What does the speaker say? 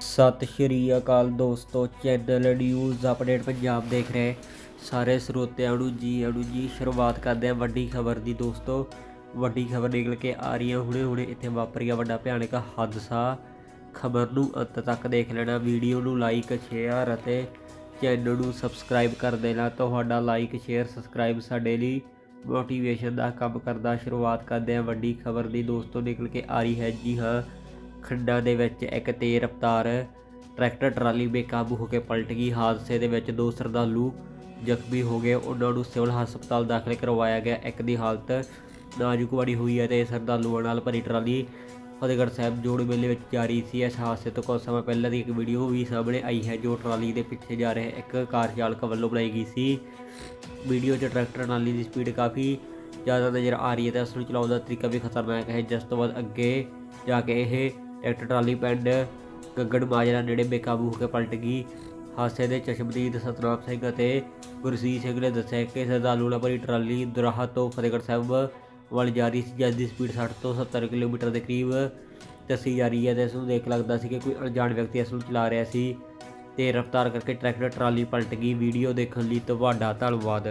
ਸਤਿ ਸ਼੍ਰੀ ਅਕਾਲ ਦੋਸਤੋ channel news update Punjab ਦੇਖ ਰਹੇ ਸਾਰੇ ਸਰੋਤਿਆਂ ਨੂੰ ਜੀ ਆਇਆਂ ਜੀ ਸ਼ੁਰੂਆਤ ਕਰਦੇ ਹਾਂ ਵੱਡੀ ਖਬਰ ਦੀ ਦੋਸਤੋ। ਵੱਡੀ ਖਬਰ ਨਿਕਲ ਕੇ ਆ ਰਹੀ ਹੈ, ਹੁਣੇ ਹੁਣੇ ਇੱਥੇ ਵਾਪਰਿਆ ਵੱਡਾ ਭਿਆਨਕ ਹਾਦਸਾ। ਖਬਰ ਨੂੰ ਅੰਤ ਤੱਕ ਦੇਖ ਲੈਣਾ, ਵੀਡੀਓ ਨੂੰ ਲਾਈਕ ਸ਼ੇਅਰ ਅਤੇ ਚੈਨਲ ਨੂੰ ਸਬਸਕ੍ਰਾਈਬ ਕਰ ਦੇਣਾ। ਤੁਹਾਡਾ ਲਾਈਕ ਸ਼ੇਅਰ ਸਬਸਕ੍ਰਾਈਬ ਸਾਡੇ ਲਈ ਮੋਟੀਵੇਸ਼ਨ ਦਾ ਕੰਮ ਕਰਦਾ। ਸ਼ੁਰੂਆਤ ਕਰਦੇ ਹਾਂ ਵੱਡੀ ਖਬਰ ਦੀ ਦੋਸਤੋ, ਨਿਕਲ ਕੇ ਆ ਰਹੀ ਹੈ ਜੀ ਹਾਂ। ਖੰਡਾ ਦੇ ਵਿੱਚ ਇੱਕ ਤੇਜ਼ ਰਫ਼ਤਾਰ ਟਰੈਕਟਰ ਟਰਾਲੀ ਬੇਕਾਬੂ ਹੋ ਕੇ ਪਲਟ ਗਈ। ਹਾਦਸੇ ਦੇ ਵਿੱਚ ਦੋ ਸ਼ਰਧਾਲੂ ਜ਼ਖਮੀ ਹੋ ਗਏ। ਉਹਨਾਂ ਨੂੰ ਸਿਵਲ ਹਸਪਤਾਲ ਦਾਖਲ ਕਰਵਾਇਆ ਗਿਆ। ਇੱਕ ਦੀ ਹਾਲਤ ਨਾਜ਼ੁਕ ਬਣੀ ਹੋਈ ਹੈ ਤੇ ਸ਼ਰਧਾਲੂਆਂ ਨਾਲ ਭਰੀ ਟਰਾਲੀ ਫਤਿਹਗੜ੍ਹ ਸਾਹਿਬ ਜੋੜ ਮੇਲੇ ਵਿੱਚ ਜਾ ਰਹੀ ਸੀ। ਇਸ ਹਾਦਸੇ ਤੋਂ ਕੁਝ ਸਮਾਂ ਪਹਿਲਾਂ ਦੀ ਇੱਕ ਵੀਡੀਓ ਵੀ ਸਾਹਮਣੇ ਆਈ ਹੈ, ਜੋ ਟਰਾਲੀ ਦੇ ਪਿੱਛੇ ਜਾ ਰਹੇ ਇੱਕ ਕਾਰ ਚਾਲਕ ਵੱਲੋਂ ਬਣਾਈ ਗਈ ਸੀ। ਵੀਡੀਓ 'ਚ ਟਰੈਕਟਰ ਟਰਾਲੀ ਦੀ ਸਪੀਡ ਕਾਫੀ ਜ਼ਿਆਦਾ ਨਜ਼ਰ ਆ ਰਹੀ ਹੈ ਤੇ ਉਸ ਨੂੰ ਚਲਾਉਣ ਦਾ ਤਰੀਕਾ ਵੀ ਖਤਰਨਾਕ ਹੈ। ਜਿਸ ਤੋਂ ਬਾਅਦ ਅੱਗੇ ਜਾ ਕੇ ਇਹ ਟਰੈਕਟਰ ਟਰਾਲੀ ਪਿੰਡ ਗੱਗੜ ਮਾਜਰਾ ਨੇੜੇ ਬੇਕਾਬੂ ਹੋ ਕੇ ਪਲਟ ਗਈ। ਹਾਦਸੇ ਦੇ ਚਸ਼ਮਦੀਦ ਸਤਨਾਮ ਸਿੰਘ ਅਤੇ ਗੁਰਸੀਤ ਸਿੰਘ ਨੇ ਦੱਸਿਆ ਕਿ ਸ਼ਰਧਾਲੂ ਨਾਲ ਭਰੀ ਟਰਾਲੀ ਦੁਰਾਹਾ ਤੋਂ ਫਤਿਹਗੜ੍ਹ ਸਾਹਿਬ ਵੱਲ ਜਾ ਰਹੀ ਸੀ, ਜਿਸ ਦੀ ਸਪੀਡ 60 ਤੋਂ 70 ਕਿਲੋਮੀਟਰ ਦੇ ਕਰੀਬ ਦੱਸੀ ਜਾ ਰਹੀ ਹੈ ਤੇ ਇਸ ਨੂੰ ਦੇਖ ਲੱਗਦਾ ਸੀ ਕਿ ਕੋਈ ਅਣਜਾਣ ਵਿਅਕਤੀ ਇਸ ਨੂੰ ਚਲਾ ਰਿਹਾ ਸੀ ਤੇ ਰਫ਼ਤਾਰ ਕਰਕੇ ਟਰੈਕਟਰ ਟਰਾਲੀ ਪਲਟ ਗਈ। ਵੀਡੀਓ ਦੇਖਣ ਲਈ ਤੁਹਾਡਾ ਧੰਨਵਾਦ।